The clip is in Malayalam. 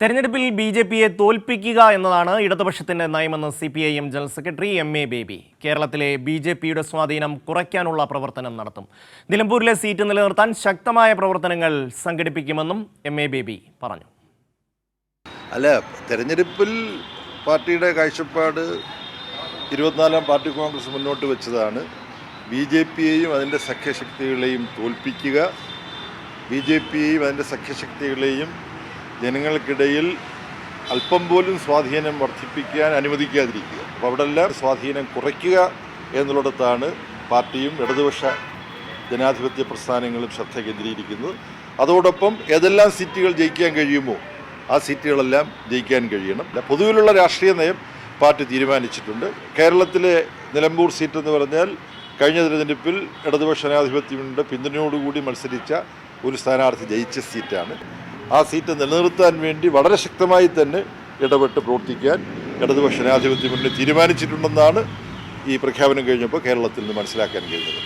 തെരഞ്ഞെടുപ്പിൽ ബി ജെ പിയെ തോൽപ്പിക്കുക എന്നതാണ് ഇടതുപക്ഷത്തിന്റെ നയമെന്ന് C P I M general secretary M A Baby. കേരളത്തിലെ ബി ജെ പിയുടെ സ്വാധീനം കുറയ്ക്കാനുള്ള പ്രവർത്തനം നടത്തും. നിലമ്പൂരിലെ സീറ്റ് നിലനിർത്താൻ ശക്തമായ പ്രവർത്തനങ്ങൾ സംഘടിപ്പിക്കുമെന്നും എം എ ബേബി പറഞ്ഞു. അല്ല തെരഞ്ഞെടുപ്പിൽ പാർട്ടിയുടെ കാഴ്ചപ്പാട് ഇരുപത്തിനാലാം പാർട്ടി കോൺഗ്രസ് മുന്നോട്ട് വെച്ചതാണ്. ബി ജെ പിയെയും അതിന്റെ സഖ്യശക്തികളെയും തോൽപ്പിക്കുക ബി ജെ പിയെയും അതിന്റെ സഖ്യശക്തികളെയും ജനങ്ങൾക്കിടയിൽ അല്പം പോലും സ്വാധീനം വർദ്ധിപ്പിക്കാൻ അനുവദിക്കാതിരിക്കുക. അപ്പോൾ അവിടെ എല്ലാം സ്വാധീനം കുറയ്ക്കുക എന്നുള്ളിടത്താണ് പാർട്ടിയും ഇടതുപക്ഷ ജനാധിപത്യ പ്രസ്ഥാനങ്ങളും ശ്രദ്ധ കേന്ദ്രീകരിക്കുന്നത്. അതോടൊപ്പം ഏതെല്ലാം സീറ്റുകൾ ജയിക്കാൻ കഴിയുമോ ആ സീറ്റുകളെല്ലാം ജയിക്കാൻ കഴിയണം. പൊതുവിലുള്ള രാഷ്ട്രീയ നയം പാർട്ടി തീരുമാനിച്ചിട്ടുണ്ട്. കേരളത്തിലെ നിലമ്പൂർ സീറ്റ് എന്ന് പറഞ്ഞാൽ കഴിഞ്ഞ തിരഞ്ഞെടുപ്പിൽ ഇടതുപക്ഷ ജനാധിപത്യമുണ്ട് പിന്തുണയോടുകൂടി മത്സരിച്ച ഒരു സ്ഥാനാർത്ഥി ജയിച്ച സീറ്റാണ്. ആ സീറ്റ് നിലനിർത്താൻ വേണ്ടി വളരെ ശക്തമായി തന്നെ ഇടപെട്ട് പ്രവർത്തിക്കാൻ ഇടതുപക്ഷ ജനാധിപത്യ മുന്നണി തീരുമാനിച്ചിട്ടുണ്ടെന്നാണ് ഈ പ്രഖ്യാപനം കഴിഞ്ഞപ്പോൾ കേരളത്തിൽ നിന്ന് മനസ്സിലാക്കാൻ കഴിയുന്നത്